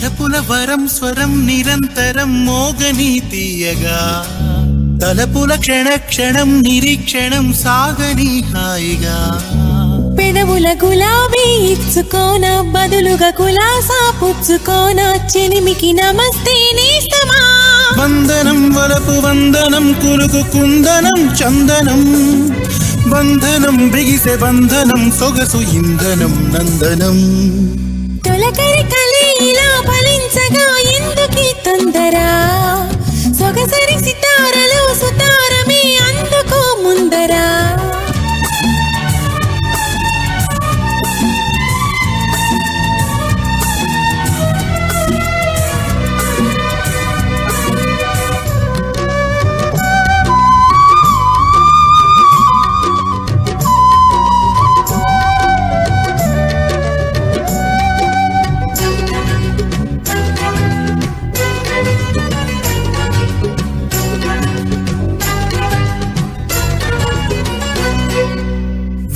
తలపుల వరం స్వరం నిరంతరం మోగని తీయగా తలపుల క్షణ క్షణం నిరీక్షణం సాగని హాయిగా. పెదవుల గులాబీ ఇచ్చుకోన బదులుగా కులాసా పుచ్చుకోన చెలిమికి నమస్తే నేస్తమా. వందనం వలపు వందనం కులుకు కుందనం చందనం. బంధనం బిగిసె బంధనం సొగసు ఇంధనం నందనం. తొలకరి కలి ఇలా ఫలించగా ఎందుకీ తొందరా?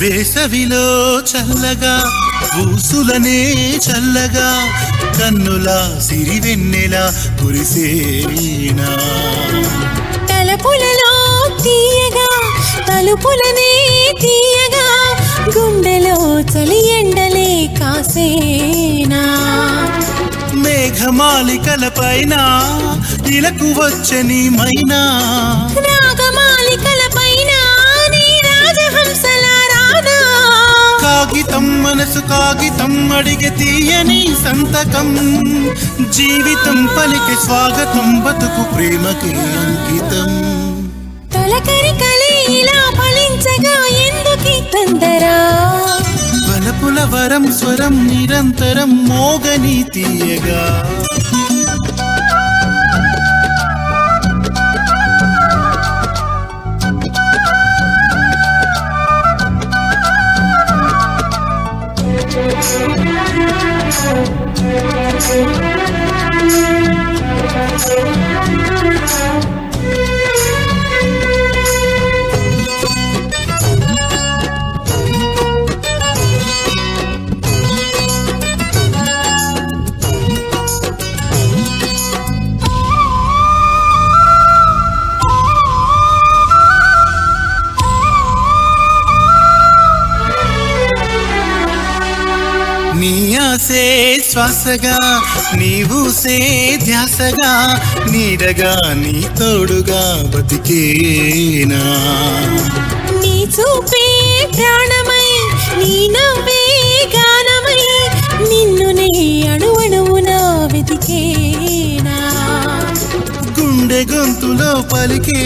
వేసవిలో చల్లగా ఊసులనే చల్లగా కన్నుల సిరివెన్నెల కురిసేనా తలపులలో తీయగా తలుపులనే తీయగా గుండెలో చలి ఎండలే కాసేనా. మేఘమాలికల పైన ఇలకు వచ్చని మైనా కాగితం అడిగ తీయని సంతకం. జీవితం పలికి స్వాగతం బతుకు ప్రేమకి అంకితం. తొలకరి ఇలా ఫలించగా ఎందుకీ తొందరా? వలపుల వరం స్వరం నిరంతరం మోగని తీయగా. ఆసే శ్వాసగా నీవు సే ధ్యాసగా నీడగా నీ తోడుగా బతికేనా? నీ చూపే ప్రాణమై నీ నవ్వే గానమై నిన్ను నే అణువణువున వెతికేనా? గుండె గొంతులో పలికే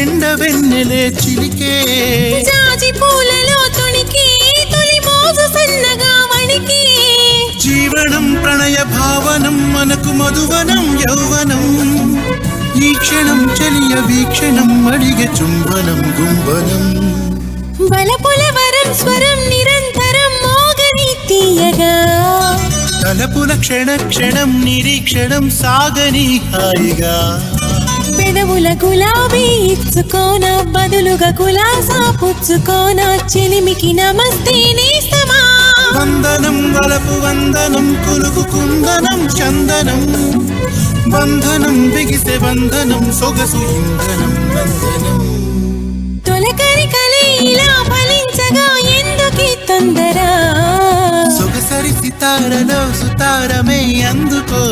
ఎండ వెన్నెలే చిలికే. జాజి ప్రణయ భావనం మనకు మధువనం యౌవనం. ఈ క్షణం చలియ వీక్షణం అడిగె చుంబనం గుంబనం. బలపుల వరం స్వరం నిరంతరం మోగని తీయగా తలపుల క్షణ క్షణం నిరీక్షణం సాగని హాయిగా. పెదవుల గులాబీ ఇచ్చుకోన బదులుగా కులాసా పుచ్చుకోన చెలిమికి వందనం వలపు వందనం కులుకు కుందనం చందనం. బంధనం బిగిసె బంధనం సొగసు ఇంధనం నందనం తొలకరి కలి ఇలా ఫలించగా ఎందుకీ తొందర? సొగసరి సితారలో సుతారమే అందుకో